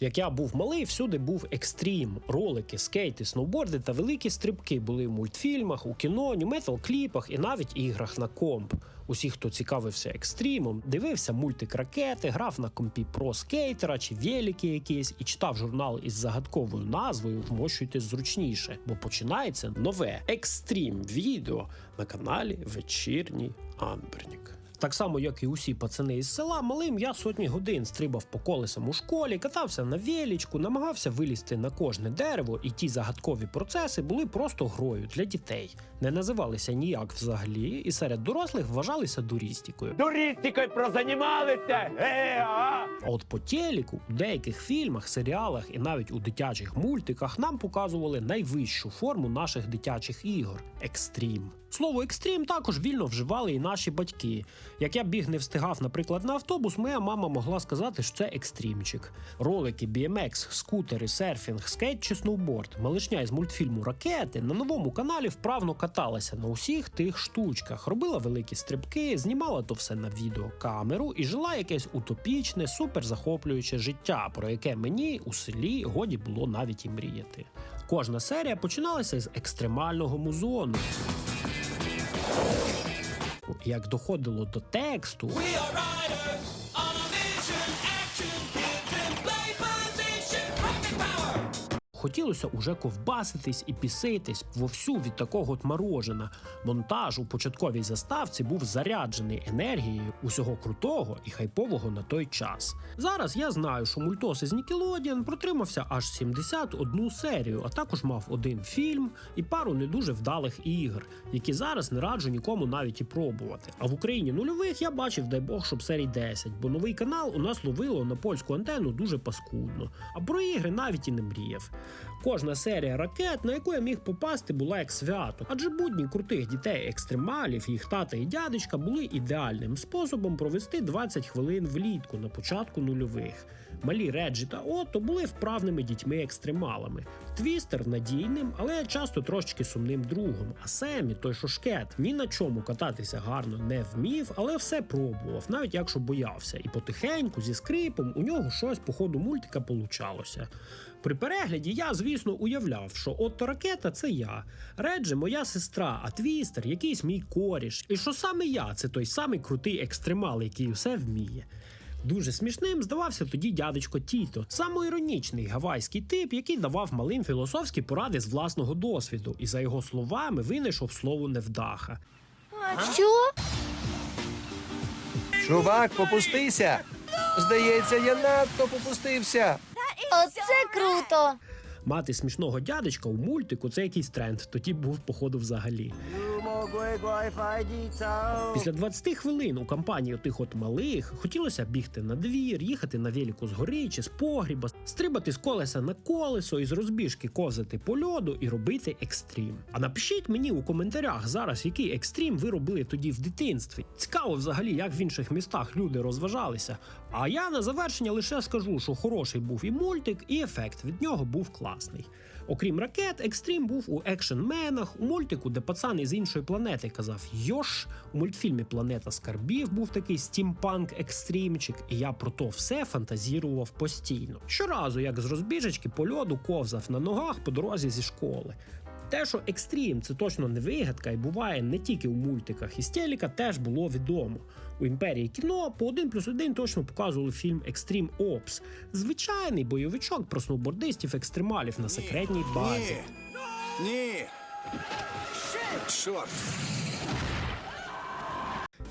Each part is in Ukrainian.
Як я був малий, всюди був екстрім, ролики, скейти, сноуборди та великі стрибки були в мультфільмах, у кіно, нюметал-кліпах і навіть іграх на комп. Усі, хто цікавився екстримом, дивився мультик ракети, грав на компі про скейтера чи велики якісь і читав журнал із загадковою назвою Вмощуйтесь зручніше, бо починається нове екстрім відео на каналі Вечірній Амбернік. Так само, як і усі пацани із села, малим я сотні годин стрибав по колесам у школі, катався на велічку, намагався вилізти на кожне дерево, і ті загадкові процеси були просто грою для дітей. Не називалися ніяк взагалі, і серед дорослих вважалися дурістікою. Туристикою прозанімалися! Е? А от по телеку, у деяких фільмах, серіалах і навіть у дитячих мультиках нам показували найвищу форму наших дитячих ігор екстрім. Слово екстрім також вільно вживали і наші батьки. Як я біг не встигав, наприклад, на автобус, моя мама могла сказати, що це екстрімчик. Ролики, BMX, скутери, серфінг, скейт чи сноуборд, малишня із мультфільму Ракети на новому каналі вправно каталася на усіх тих штучках, робила великі стрибки, знімала то все на відеокамеру і жила якесь утопічне, суперзахоплююче життя, про яке мені у селі годі було навіть і мріяти. Кожна серія починалася з екстремального музону. Як доходило до тексту, Хотілося уже ковбаситись і піситись вовсю від такого от морожена. Монтаж у початковій заставці був заряджений енергією усього крутого і хайпового на той час. Зараз я знаю, що мультос із Nickelodeon протримався аж 71 серію, а також мав один фільм і пару не дуже вдалих ігр, які зараз не раджу нікому навіть і пробувати. А в Україні нульових я бачив, дай Бог, щоб серій 10, бо новий канал у нас ловило на польську антенну дуже паскудно. А про ігри навіть і не мріяв. Кожна серія ракет, на яку я міг попасти, була як свято, адже будні крутих дітей екстремалів, їх тата і дядечка були ідеальним способом провести 20 хвилин влітку на початку нульових. Малі Реджі та Отто були вправними дітьми-екстремалами. Твістер надійним, але часто трошечки сумним другом. А Семі, той що шкет, ні на чому кататися гарно не вмів, але все пробував, навіть якщо боявся. І потихеньку, зі скрипом, у нього щось по ходу мультика получалося. При перегляді я, звісно, уявляв, що Отто ракета це я, Реджі моя сестра, а твістер якийсь мій коріш. І що саме я це той самий крутий екстремал, який усе вміє. Дуже смішним здавався тоді дядечко Тіто, самоіронічний гавайський тип, який давав малим філософські поради з власного досвіду, і за його словами винайшов слово невдаха. Що? Чувак, попустися! Здається, я надто попустився. Оце круто! Мати смішного дядечка у мультику це якийсь тренд, тоді був походу взагалі. Після 20 хвилин у компанії тих от малих хотілося бігти на двір, їхати на велику з гори чи з погріба, стрибати з колеса на колесо і з розбіжки ковзати по льоду і робити екстрім. А напишіть мені у коментарях зараз, який екстрім ви робили тоді в дитинстві. Цікаво взагалі, як в інших містах люди розважалися. А я на завершення лише скажу, що хороший був і мультик, і ефект від нього був класний. Окрім ракет, екстрім був у екшенменах, у мультику, де пацан із іншої планети казав Йош. У мультфільмі Планета скарбів був такий стімпанк екстрімчик, і я про то все фантазірував постійно. Щоразу, як з розбіжечки по льоду ковзав на ногах по дорозі зі школи. Те, що екстрім це точно не вигадка і буває не тільки у мультиках, із телека теж було відомо. У імперії кіно по 1 плюс 1 точно показували фільм Extreme Ops. Звичайний бойовичок про сноубордистів екстремалів на секретній базі. Ні. Чорт.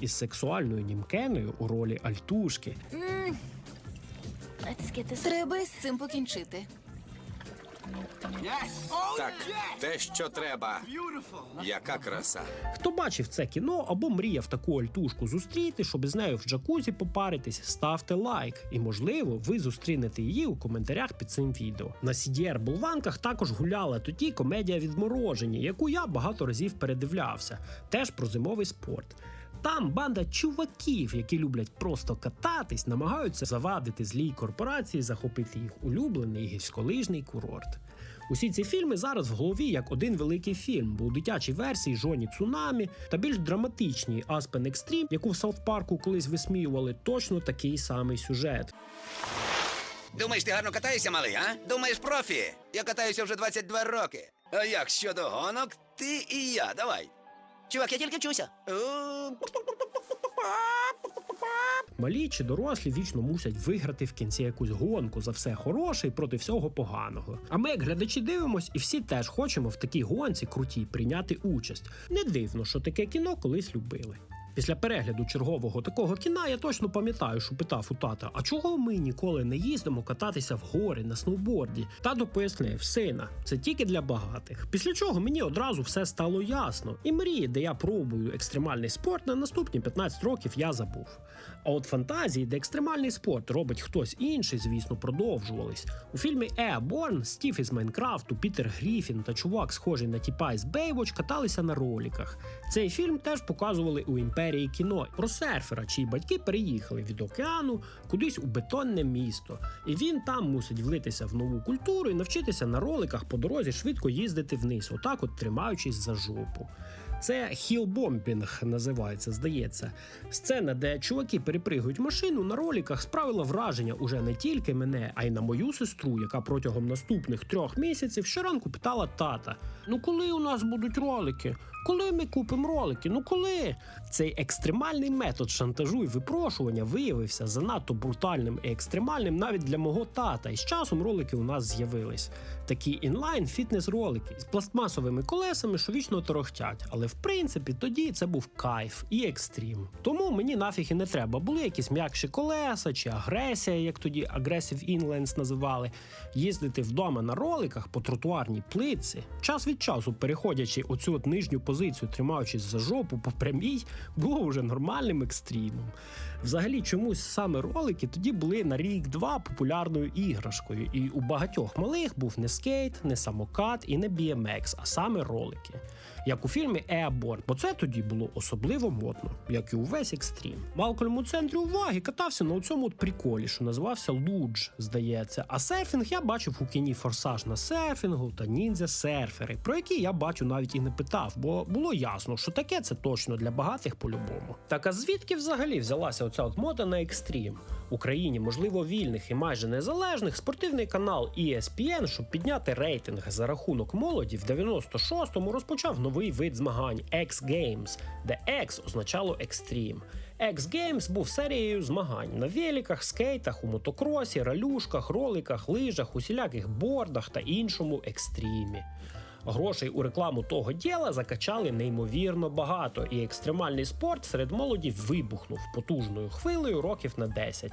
Із сексуальною німкеною у ролі альтушки. Треба з цим покінчити. Так, те, що треба. Яка краса. Хто бачив це кіно або мріяв таку альтушку зустріти, щоб з нею в джакузі попаритись, ставте лайк. І можливо, ви зустрінете її у коментарях під цим відео. На CDR болванках також гуляла тоді комедія відморожені, яку я багато разів передивлявся. Теж про зимовий спорт. Там банда чуваків, які люблять просто кататись, намагаються завадити злій корпорації, захопити їх улюблений гірськолижний курорт. Усі ці фільми зараз в голові як один великий фільм, бо у дитячій версії Жоні Цунамі та більш драматичній Aspen Extreme, яку в Саут Парку колись висміювали, точно такий самий сюжет. Думаєш, ти гарно катаєшся, малий, а? Думаєш, профі? Я катаюся вже 22 роки. А як щодо гонок, ти і я, давай. Чувак, я тільки вчуся. Е, Малі чи дорослі вічно мусять виграти в кінці якусь гонку за все хороше і проти всього поганого. А ми, як глядачі, дивимось, і всі теж хочемо в такій гонці крутій прийняти участь. Не дивно, що таке кіно колись любили. Після перегляду чергового такого кіна я точно пам'ятаю, що питав у тата: а чого ми ніколи не їздимо кататися в гори на сноуборді? Тато пояснив, сина, це тільки для багатих. Після чого мені одразу все стало ясно. І мрії, де я пробую екстремальний спорт, на наступні 15 років я забув. А от фантазії, де екстремальний спорт робить хтось інший, звісно, продовжувались. У фільмі Airborne Стів із Майнкрафту, Пітер Гріфін та чувак, схожий на тіпа із Baywatch, каталися на роліках. Цей фільм теж показували у імперії кіно про серфера, чиї батьки переїхали від океану кудись у бетонне місто. І він там мусить влитися в нову культуру і навчитися на роликах по дорозі швидко їздити вниз, отак от тримаючись за жопу. Це хілбомбінг називається, здається. Сцена, де чуваки перепригують машину на роліках, справила враження уже не тільки мене, а й на мою сестру, яка протягом наступних трьох місяців щоранку питала тата: Ну коли у нас будуть ролики? Коли ми купимо ролики? Ну коли? Цей екстремальний метод шантажу і випрошування виявився занадто брутальним і екстремальним навіть для мого тата. І з часом ролики у нас з'явились. Такі інлайн фітнес ролики з пластмасовими колесами, що вічно торохтять. Але в принципі тоді це був кайф і екстрім. Тому мені нафіг і не треба. Були якісь м'якші колеса чи агресія, як тоді Aggressive Inlines називали. Їздити вдома на роликах по тротуарній плитці, час від часу переходячи оцю от нижню позицію, тримаючись за жопу по прямій, було вже нормальним екстримом. Взагалі, чомусь саме ролики тоді були на рік-два популярною іграшкою, і у багатьох малих був не скейт, не самокат і не BMX, а саме ролики. Як у фільмі Airborne, бо це тоді було особливо модно, як і увесь екстрім. Малкольм у центрі уваги катався на цьому приколі, що називався Лудж, здається. А серфінг я бачив у кіні Форсаж на серфінгу та ніндзя серфери, про які я бачу навіть і не питав, бо було ясно, що таке це точно для багатих по-любому. Так а звідки взагалі взялася оця от мода на екстрім? Україні, можливо, вільних і майже незалежних, спортивний канал ESPN, щоб підняти рейтинг за рахунок молоді, в 96-му розпочав новий вид змагань X Games, де X означало екстрім. X Games був серією змагань на великах, скейтах, у мотокросі, ралюшках, роликах, лижах, усіляких бордах та іншому екстрімі. Грошей у рекламу того діла закачали неймовірно багато, і екстремальний спорт серед молоді вибухнув потужною хвилею років на 10.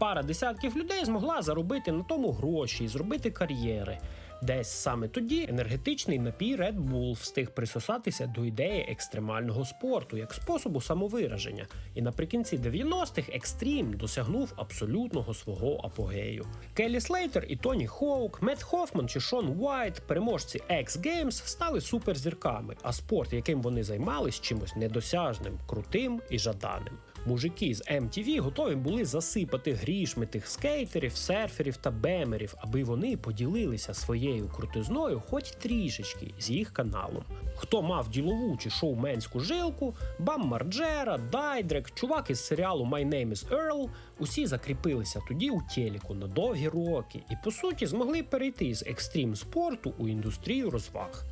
Пара десятків людей змогла заробити на тому гроші і зробити кар'єри. Десь саме тоді енергетичний напій Red Bull встиг присосатися до ідеї екстремального спорту як способу самовираження. І наприкінці 90-х екстрім досягнув абсолютного свого апогею. Келлі Слейтер і Тоні Хоук, Мет Хофман чи Шон Уайт, переможці X Games, стали суперзірками, а спорт, яким вони займались, чимось недосяжним, крутим і жаданим. Мужики з MTV готові були засипати грішми тих скейтерів, серферів та бемерів, аби вони поділилися своєю крутизною, хоч трішечки з їх каналом. Хто мав ділову чи шоуменську жилку, Бам Марджера, Дайдрек, чувак із серіалу My Name is Earl, усі закріпилися тоді у телеку на довгі роки і по суті змогли перейти з екстрім спорту у індустрію розваг.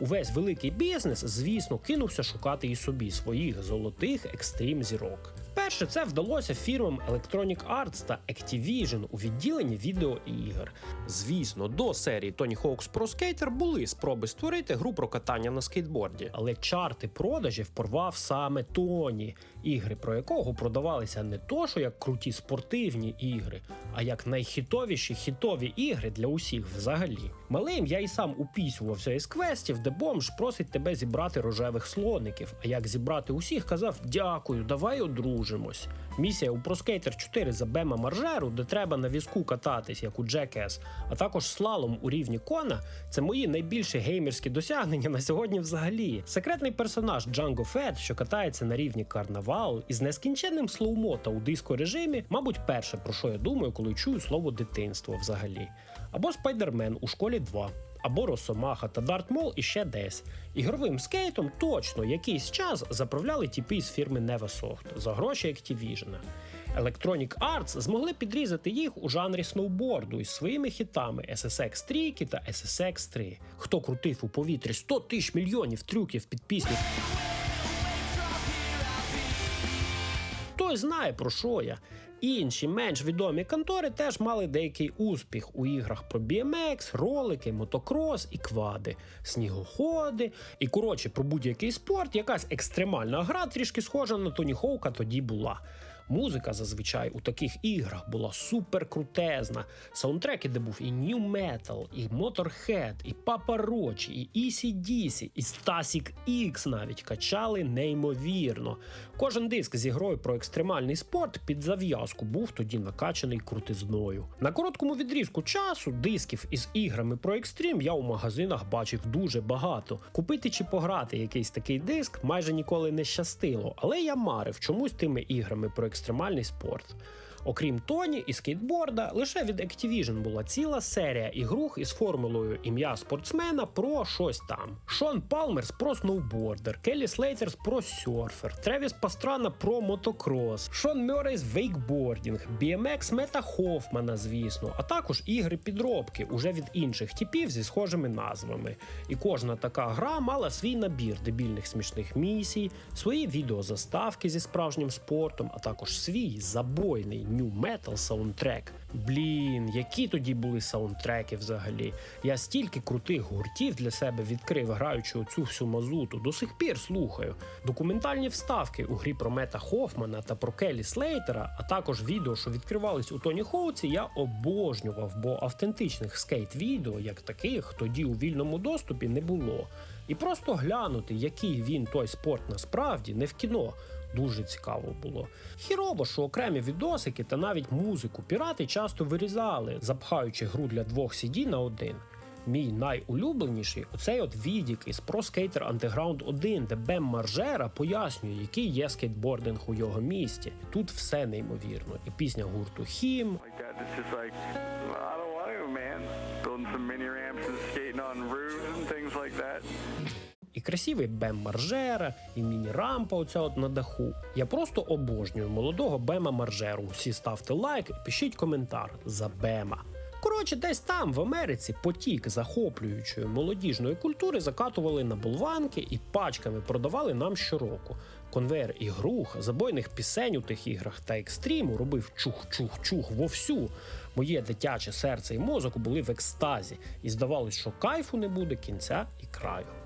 Увесь великий бізнес, звісно, кинувся шукати і собі своїх золотих екстрім зірок. Вперше це вдалося фірмам Electronic Arts та Activision у відділенні відеоігр. Звісно, до серії Tony Hawk's Pro Skater були спроби створити гру про катання на скейтборді, але чарти продажів порвав саме Тоні, ігри про якого продавалися не то, що як круті спортивні ігри, а як найхітовіші хітові ігри для усіх взагалі. Малим я і сам упісювався із квестів, де бомж просить тебе зібрати рожевих слоників. А як зібрати усіх, казав дякую, давай одружимось. Місія у Pro Skater 4 за Бема Маржеру, де треба на візку кататись, як у Jackass, а також слалом у рівні Кона це мої найбільші геймерські досягнення на сьогодні взагалі. Секретний персонаж Django Fett, що катається на рівні карнавал із нескінченним слоумо та у диско режимі, мабуть, перше про що я думаю, коли чую слово дитинство взагалі. Або Спайдермен у школі 2 або Росомаха та Дарт Мол і ще десь. Ігровим скейтом точно якийсь час заправляли тіпи з фірми Neversoft за гроші Activision. Electronic Arts змогли підрізати їх у жанрі сноуборду із своїми хітами SSX Tricky та SSX 3. Хто крутив у повітрі 100 тисяч мільйонів трюків під пісню той знає про що я. Інші менш відомі контори теж мали деякий успіх у іграх про BMX, ролики, мотокрос і квади, снігоходи. І коротше, про будь-який спорт, якась екстремальна гра, трішки схожа на Тоні Хоука тоді була. Музика зазвичай у таких іграх була супер крутезна. Саундтреки, де був і New Metal, і Motorhead, і Papa Roach, і ECDC, і Stasic X навіть качали неймовірно. Кожен диск з ігрою про екстремальний спорт під зав'язку був тоді накачаний крутизною. На короткому відрізку часу дисків із іграми про екстрім я у магазинах бачив дуже багато. Купити чи пограти якийсь такий диск майже ніколи не щастило, але я марив чомусь тими іграми про екстремальний спорт. Окрім Тоні і скейтборда, лише від Activision була ціла серія ігрух із формулою ім'я спортсмена про щось там. Шон Палмерс про сноубордер, Келлі Слейтерс про серфер, Тревіс Пастрана про мотокрос, Шон Мюррейс вейкбордінг, BMX Мета Хофмана, звісно, а також ігри підробки уже від інших типів зі схожими назвами. І кожна така гра мала свій набір дебільних смішних місій, свої відеозаставки зі справжнім спортом, а також свій забойний New Metal саундтрек. Блін, які тоді були саундтреки взагалі. Я стільки крутих гуртів для себе відкрив, граючи оцю всю мазуту. До сих пір слухаю. Документальні вставки у грі про Мета Хофмана та про Келі Слейтера, а також відео, що відкривались у Тоні Хоуці, я обожнював, бо автентичних скейт-відео, як таких, тоді у вільному доступі не було. І просто глянути, який він той спорт насправді, не в кіно. Дуже цікаво було. Хірово, що окремі відосики та навіть музику пірати часто вирізали, запхаючи гру для двох CD на один. Мій найулюбленіший оцей от відік із Pro Skater Underground 1, де Бем Маржера пояснює, який є скейтбординг у його місті. Тут все неймовірно. І пісня гурту Хім, like і красивий Бем Маржера, і міні-рампа оця от на даху. Я просто обожнюю молодого Бема Маржеру. Всі ставте лайк і пишіть коментар за Бема. Коротше, десь там, в Америці, потік захоплюючої молодіжної культури закатували на болванки і пачками продавали нам щороку. Конвейер ігрух, забойних пісень у тих іграх та екстриму робив чух-чух-чух вовсю. Моє дитяче серце і мозок були в екстазі, і здавалось, що кайфу не буде кінця і краю.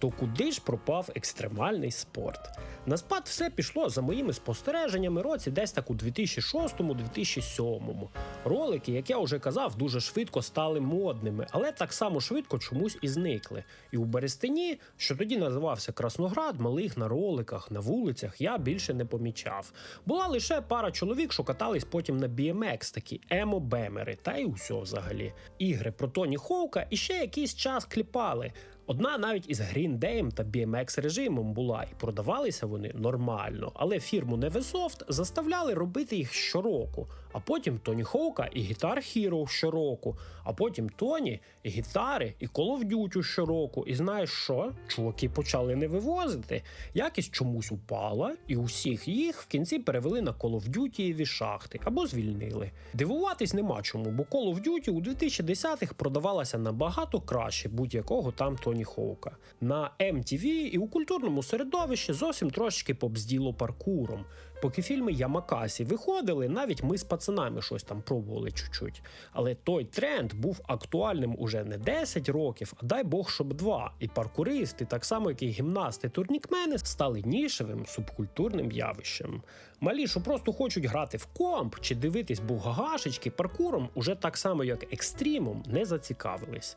То куди ж пропав екстремальний спорт? На спад все пішло за моїми спостереженнями році десь так у 2006-2007. Ролики, як я вже казав, дуже швидко стали модними, але так само швидко чомусь і зникли. І у Берестині, що тоді називався Красноград, малих на роликах, на вулицях я більше не помічав. Була лише пара чоловік, що катались потім на BMX, такі емо-бемери, та й усьо взагалі. Ігри про Тоні Хоука і ще якийсь час кліпали. Одна навіть із гріндеєм та BMX режимом була, і продавалися вони нормально. Але фірму Nevesoft заставляли робити їх щороку. А потім Тоні Хоука і Guitar Hero щороку. А потім Тоні, і гітари, і Call of Duty щороку. І знаєш що? Чуваки почали не вивозити. Якість чомусь упала, і усіх їх в кінці перевели на Call of Duty шахти або звільнили. Дивуватись нема чому, бо Call of Duty у 2010-х продавалася набагато краще будь-якого там Тоні Хоука. На MTV і у культурному середовищі зовсім трошечки побзділо паркуром. Поки фільми Ямакасі виходили, навіть ми з пацанами щось там пробували чуть-чуть. Але той тренд був актуальним уже не 10 років, а дай Бог, щоб два. І паркуристи, так само як і гімнасти, турнікмени, стали нішевим субкультурним явищем. Малі, що просто хочуть грати в комп чи дивитись бугагашечки, паркуром уже так само, як екстримом, не зацікавились.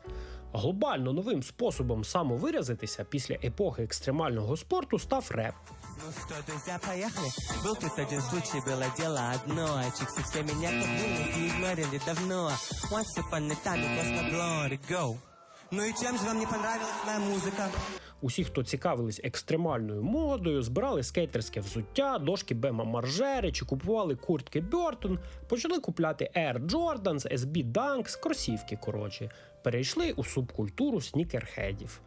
Глобально новим способом самовиразитися після епохи екстремального спорту став реп. Ну что, друзья, поехали. Был тут один случай, было дело одно. Чиксы все меня копнули и игнорили давно. Once upon a time it was my glory, go. Ну и чем же вам не понравилась моя музыка? Усі, хто цікавились екстремальною модою, збирали скейтерське взуття, дошки Бема Маржери чи купували куртки Бертон, почали купляти Air Jordans, SB Dunks, кросівки, коротше, перейшли у субкультуру снікерхедів.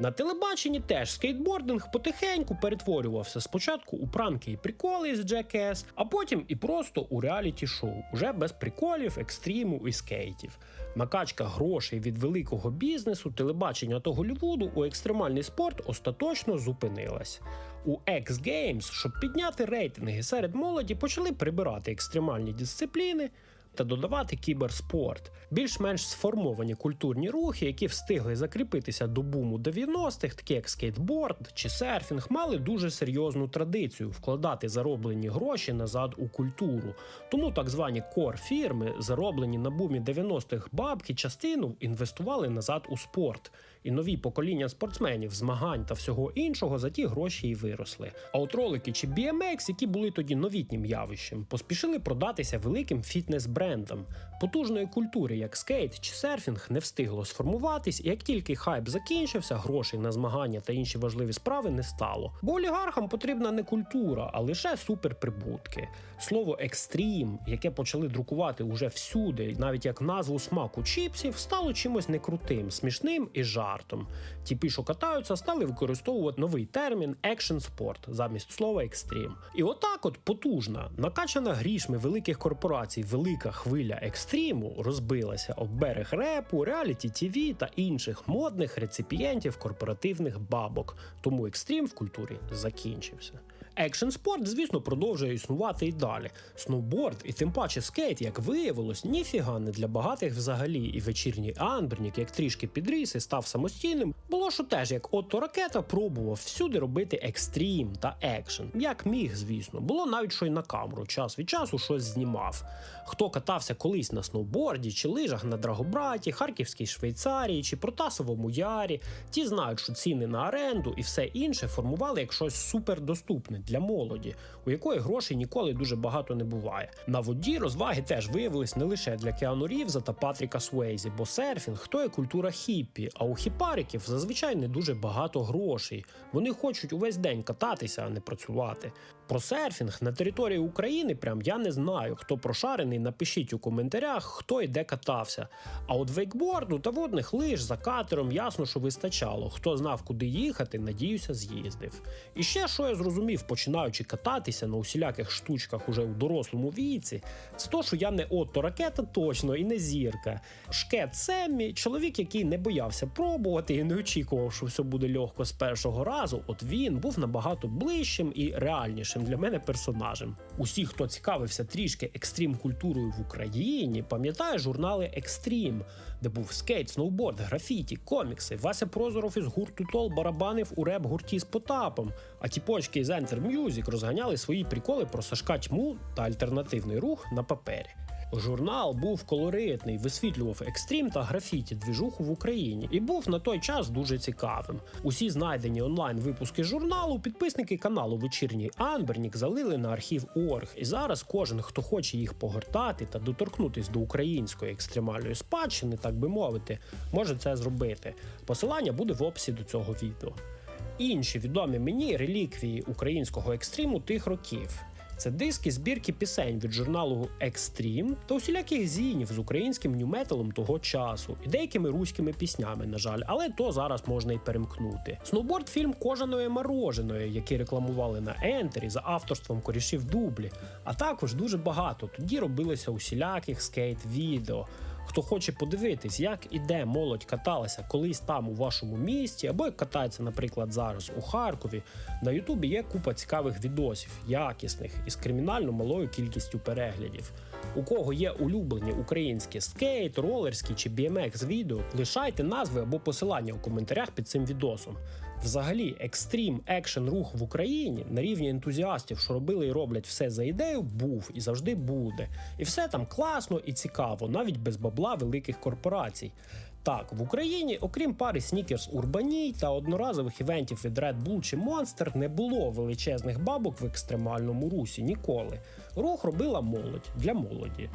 На телебаченні теж скейтбординг потихеньку перетворювався спочатку у пранки і приколи з Jackass, а потім і просто у реаліті шоу, уже без приколів, екстриму і скейтів. Накачка грошей від великого бізнесу, телебачення та Голлівуду у екстремальний спорт остаточно зупинилась. У X Games, щоб підняти рейтинги серед молоді, почали прибирати екстремальні дисципліни та додавати кіберспорт. Більш-менш сформовані культурні рухи, які встигли закріпитися до буму 90-х, такі як скейтборд чи серфінг, мали дуже серйозну традицію вкладати зароблені гроші назад у культуру. Тому так звані кор фірми, зароблені на бумі 90-х бабки, частину інвестували назад у спорт. І нові покоління спортсменів, змагань та всього іншого за ті гроші і виросли. А от ролики чи BMX, які були тоді новітнім явищем, поспішили продатися великим фітнес-брендам. Потужної культури, як скейт чи серфінг, не встигло сформуватись, і як тільки хайп закінчився, грошей на змагання та інші важливі справи не стало. Бо олігархам потрібна не культура, а лише суперприбутки. Слово екстрім, яке почали друкувати уже всюди, навіть як назву смаку чіпсів, стало чимось некрутим, смішним і жартом. Ті, що катаються, стали використовувати новий термін екшн спорт замість слова екстрім. І отак, от потужна, накачана грішми великих корпорацій, велика хвиля екстриму розбилася об берег репу, реаліті тіві та інших модних реципієнтів корпоративних бабок. Тому екстрім в культурі закінчився. Екшн спорт, звісно, продовжує існувати і далі. Сноуборд і тим паче скейт, як виявилось, ніфіга не для багатих взагалі. І вечірній Андернік, як трішки підріс і став самостійним, було що теж як Отто Ракета пробував всюди робити екстрім та екшен. Як міг, звісно, було навіть що й на камеру, час від часу щось знімав. Хто катався колись на сноуборді чи лижах на Драгобраті, Харківській Швейцарії чи Протасовому Ярі, ті знають, що ціни на оренду і все інше формували як щось супердоступне для молоді, у якої грошей ніколи дуже багато не буває. На воді розваги теж виявились не лише для Кіану Рівза та Патріка Суейзі, бо серфінг то є культура хіппі, а у хіпариків зазвичай не дуже багато грошей. Вони хочуть увесь день кататися, а не працювати. Про серфінг на території України прям я не знаю. Хто прошарений, напишіть у коментарях, хто і де катався. А от вейкборду та водних лиж за катером ясно, що вистачало. Хто знав, куди їхати, надіюся, з'їздив. І ще що я зрозумів, починаючи кататися на усіляких штучках уже у дорослому віці, це то, що я не отто ракета точно і не зірка. Шкет Семмі, чоловік, який не боявся пробувати і не очікував, що все буде легко з першого разу. От він був набагато ближчим і реальнішим для мене персонажем. Усі, хто цікавився трішки екстрім культурою в Україні, пам'ятає журнали Екстрім, де був скейт, сноуборд, графіті, комікси. Вася Прозоров із гурту Тол барабанив у реп гурті з Потапом. А тіпочки з Enter Music розганяли свої приколи про Сашка Тьму та альтернативний рух на папері. Журнал був колоритний, висвітлював екстрім та графіті двіжуху в Україні і був на той час дуже цікавим. Усі знайдені онлайн випуски журналу підписники каналу Вечірній Анбернік залили на архів Орг. І зараз кожен, хто хоче їх погортати та доторкнутись до української екстремальної спадщини, так би мовити, може це зробити. Посилання буде в описі до цього відео. Інші відомі мені реліквії українського екстриму тих років. Це диски збірки пісень від журналу Екстрім та усіляких зінів з українським нюметалом того часу і деякими руськими піснями, на жаль, але то зараз можна й перемкнути. Сноуборд фільм кожаної мороженої, який рекламували на Ентері за авторством корішів дублі. А також дуже багато тоді робилося усіляких скейт-відео. Хто хоче подивитись, як і де молодь каталася колись там у вашому місті, або як катається, наприклад, зараз у Харкові, на Ютубі є купа цікавих відосів, якісних і з кримінально малою кількістю переглядів. У кого є улюблені українські скейт, ролерські чи BMX відео, лишайте назви або посилання у коментарях під цим відосом. Взагалі, екстрім екшен рух в Україні на рівні ентузіастів, що робили і роблять все за ідею, був і завжди буде. І все там класно і цікаво, навіть без бабла великих корпорацій. Так, в Україні, окрім пари снікерс Урбаній та одноразових івентів від Red Bull чи Monster, не було величезних бабок в екстремальному русі ніколи. Рух робила молодь для молоді.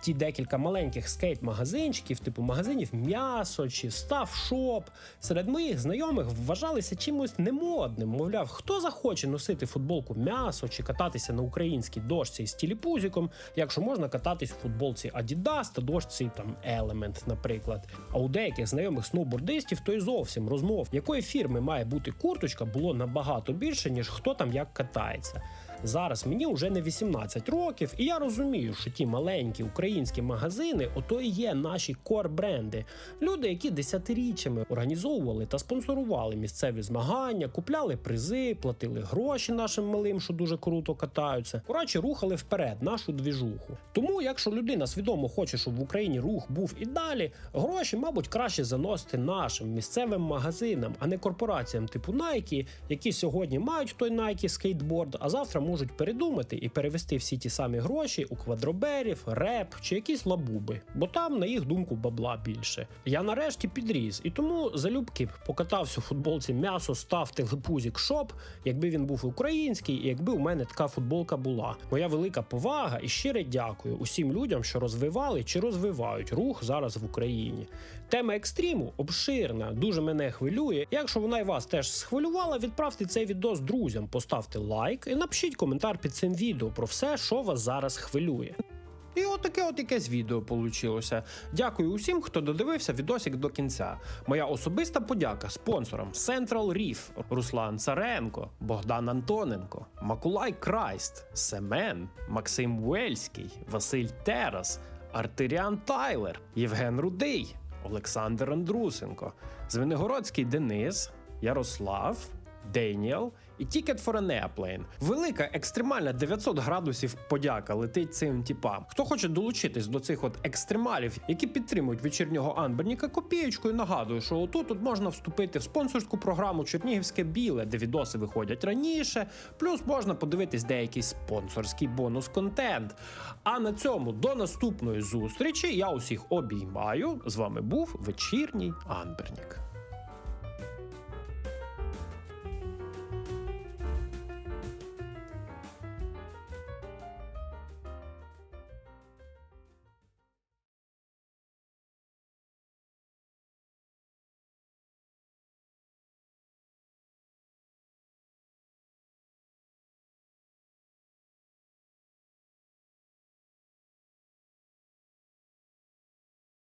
Ті декілька маленьких скейт-магазинчиків, типу магазинів м'ясо чи став шоп, серед моїх знайомих вважалися чимось немодним. Мовляв, хто захоче носити футболку м'ясо чи кататися на українській дошці з тіліпузіком, якщо можна кататись в футболці Adidas та дошці там Element, наприклад. А у деяких знайомих сноубордистів то й зовсім розмов, якої фірми має бути курточка, було набагато більше, ніж хто там як катається. Зараз мені вже не 18 років, і я розумію, що ті маленькі українські магазини ото і є наші кор-бренди. Люди, які десятиріччями організовували та спонсорували місцеві змагання, купляли призи, платили гроші нашим малим, що дуже круто катаються. Коротше, рухали вперед нашу двіжуху. Тому, якщо людина свідомо хоче, щоб в Україні рух був і далі, гроші, мабуть, краще заносити нашим місцевим магазинам, а не корпораціям типу Nike, які сьогодні мають той Nike скейтборд, а завтра можуть передумати і перевести всі ті самі гроші у квадроберів, реп чи якісь лабуби, бо там, на їх думку, бабла більше. Я нарешті підріс, і тому залюбки покатався у футболці м'ясо, став телепузік шоп, якби він був український, і якби у мене така футболка була. Моя велика повага і щире дякую усім людям, що розвивали чи розвивають рух зараз в Україні. Тема екстриму обширна, дуже мене хвилює. Якщо вона і вас теж схвилювала, відправте цей відос друзям, поставте лайк і напишіть коментар під цим відео про все, що вас зараз хвилює. І отаке от якесь відео получилося. Дякую усім, хто додивився відосик до кінця. Моя особиста подяка спонсорам Central Reef, Руслан Царенко, Богдан Антоненко, Макулай Крайст, Семен, Максим Вельський, Василь Терас, Артиріан Тайлер, Євген Рудий, Олександр Андрусенко, Звенигородський Денис, Ярослав. Дейніел і Ticket for an Airplane. Велика екстремальна 900 градусів подяка летить цим типам. Хто хоче долучитись до цих от екстремалів, які підтримують вечірнього Анберніка копієчкою, нагадую, що отут тут можна вступити в спонсорську програму Чернігівське біле, де відоси виходять раніше. Плюс можна подивитись деякий спонсорський бонус-контент. А на цьому до наступної зустрічі я усіх обіймаю. З вами був вечірній Анбернік.